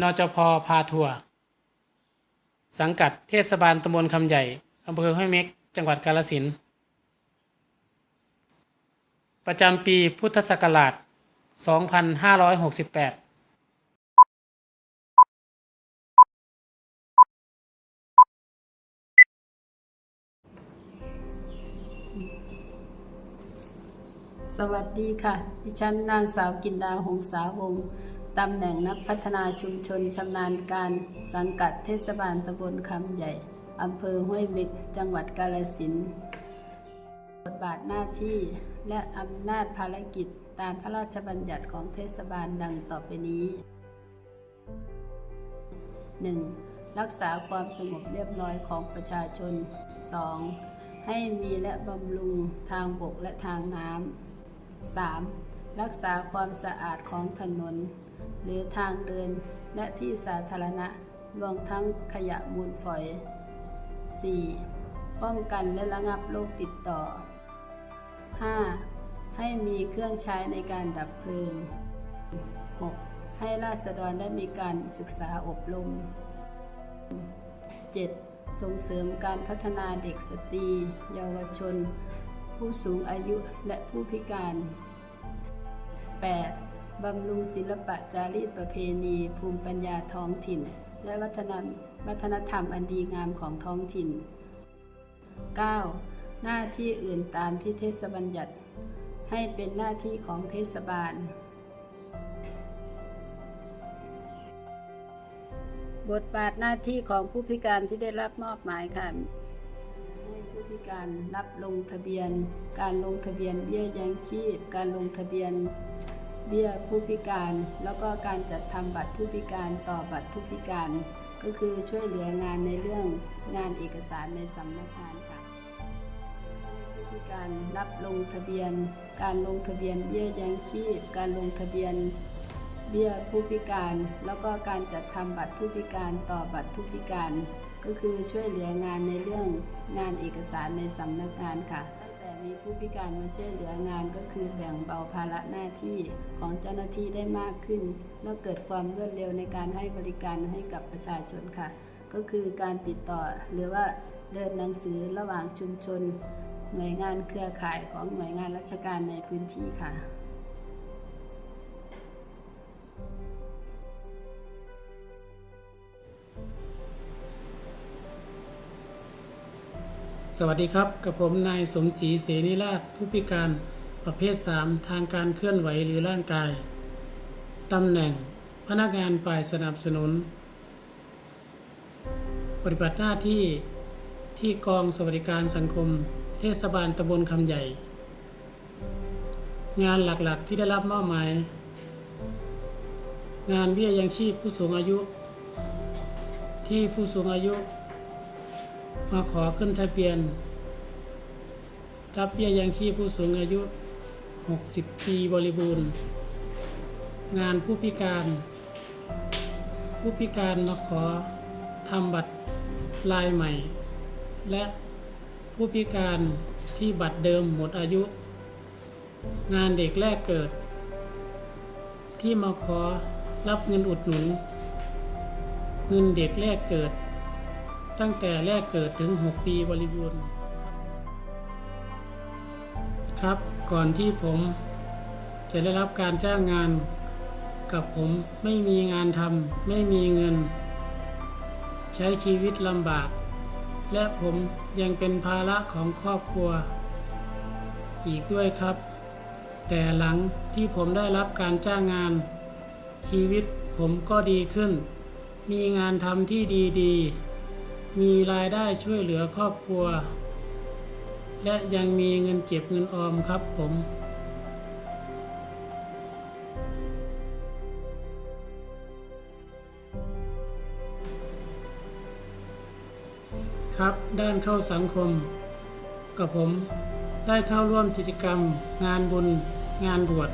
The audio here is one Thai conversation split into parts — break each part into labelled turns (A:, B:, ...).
A: นจพพาทัวร์สังกัดเทศบาลตำบลคำใหญ่อำเภอห้วยเม็ก จังหวัดกาฬสินธุ์ประจำปีพุทธศักราช 2568
B: สวัสดีค่ะ ดิฉันนางสาวกินดาหงสาวงศ์ ตำแหน่งนักพัฒนาชุมชนชำนาญการสังกัดเทศบาลตำบลคำใหญ่อำเภอห้วยเม็กจังหวัดกาฬสินธุ์บทบาทหน้าที่และอำนาจภารกิจตามพระราชบัญญัติของเทศบาลดังต่อไปนี้ 1. รักษาความสงบเรียบร้อยของประชาชน 2. ให้มีและบำรุงทางบกและทางน้ำ 3. รักษาความสะอาดของถนน หรือทางเดินและที่สาธารณะรวมทั้งขยะมูลฝอย 4. ป้องกันและระงับโรคติดต่อ 5. ให้มีเครื่องใช้ในการดับเพลิง 6. ให้ราษฎรได้มีการศึกษาอบรม 7. ส่งเสริมการพัฒนาเด็กสตรี เยาวชน ผู้สูงอายุและผู้พิการ 8. บำรุงศิลปะจารีตประเพณี ภูมิปัญญาท้องถิ่น และวัฒนวัฒนธรรมอันดีงามของท้องถิ่น 9. หน้าที่อื่นตามที่เทศบัญญัติ ให้เป็นหน้าที่ของเทศบาล บทบาทหน้าที่ของผู้พิการที่ได้รับมอบหมายค่ะให้ผู้พิการรับลงทะเบียน การลงทะเบียนเบี้ยยังชีพ การลงทะเบียน เบี้ยผู้พิการ แล้วก็การจัดทำบัตรผู้พิการต่อบัตรผู้พิการ ก็คือช่วยเหลืองานในเรื่องงานเอกสารในสำนักงานค่ะให้ผู้พิการรับลงทะเบียน การลงทะเบียนเบี้ยยังชีพ การลงทะเบียนเบี้ยผู้พิการ แล้วก็การจัดทำบัตรผู้พิการต่อบัตรผู้พิการ ก็คือช่วยเหลืองานในเรื่องงานเอกสารในสำนักงานค่ะ มีผู้พิการมาช่วยเหลืองานก็คือแบ่งเบาภาระหน้าที่ของเจ้าหน้าที่ได้มากขึ้น แล้วเกิดความรวดเร็วในการให้บริการให้กับประชาชนค่ะ ก็คือการติดต่อหรือว่าเดินหนังสือระหว่างชุมชน หน่วยงานเครือข่ายของหน่วยงานราชการในพื้นที่ค่ะ
A: สวัสดีครับ กับผมนายสมศรีเสนิราชผู้พิการประเภท 3 ทางการเคลื่อนไหวหรือร่างกาย ตำแหน่งพนักงานฝ่ายสนับสนุน ปฏิบัติหน้าที่ที่กองสวัสดิการสังคม เทศบาลตำบลคำใหญ่ งานหลักๆที่ได้รับมอบหมาย งานเบี้ยยังชีพผู้สูงอายุ ที่ผู้สูงอายุ มาขอขึ้นทะเบียน รับเบี้ยยังชีพผู้สูงอายุ 60 ปีบริบูรณ์ งานผู้พิการ ผู้พิการมาขอทำบัตรลายใหม่ และผู้พิการที่บัตรเดิมหมดอายุ งานเด็กแรกเกิด ที่มาขอรับเงินอุดหนุน เงินเด็กแรกเกิด ตั้งแต่แรกเกิดถึง 6 ปีบริบูรณ์ครับก่อนที่ผมจะได้รับการจ้างงานกับผมไม่มีงานทำไม่มีเงิน ใช้ชีวิตลำบาก และผมยังเป็นภาระของครอบครัว อีกด้วยครับ แต่หลังที่ผมได้รับการจ้างงาน ชีวิตผมก็ดีขึ้น มีงานทำที่ดีๆ มีรายได้ช่วยเหลือครอบครัว และยังมีเงินเก็บเงินออมครับผมครับด้านเข้าสังคม กับผมได้เข้าร่วมกิจกรรม งานบุญ งานบวช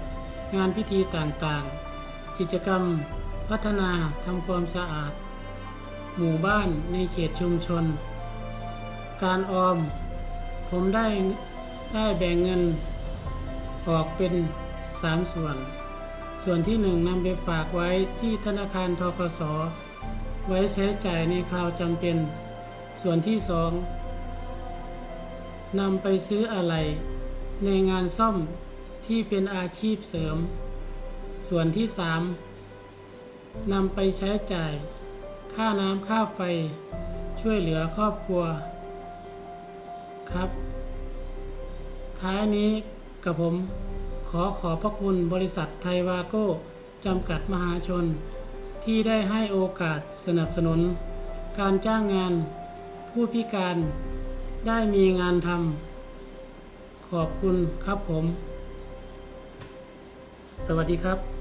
A: งานพิธีต่างๆ กิจกรรม พัฒนาทำความสะอาด หมู่บ้านในเขตชุมชน การออม ผมได้ได้แบ่งเงินออกเป็นสามส่วน ส่วนที่หนึ่งนำไปฝากไว้ที่ธนาคารทกส ไว้ใช้จ่ายในคราวจำเป็น ส่วนที่สองนำไปซื้ออะไร ในงานซ่อมที่เป็นอาชีพเสริม ส่วนที่สามนำไปใช้จ่าย ค่าน้ำค่าไฟ ช่วยเหลือครอบครัว ครับ ท้ายนี้กับผมขอขอบพระคุณบริษัทไทยวาโก้ จำกัดมหาชน ที่ได้ให้โอกาสสนับสนุน การจ้างงาน ผู้พิการได้มีงานทำขอบคุณครับผม สวัสดีครับ